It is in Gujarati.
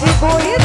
શીખોઈ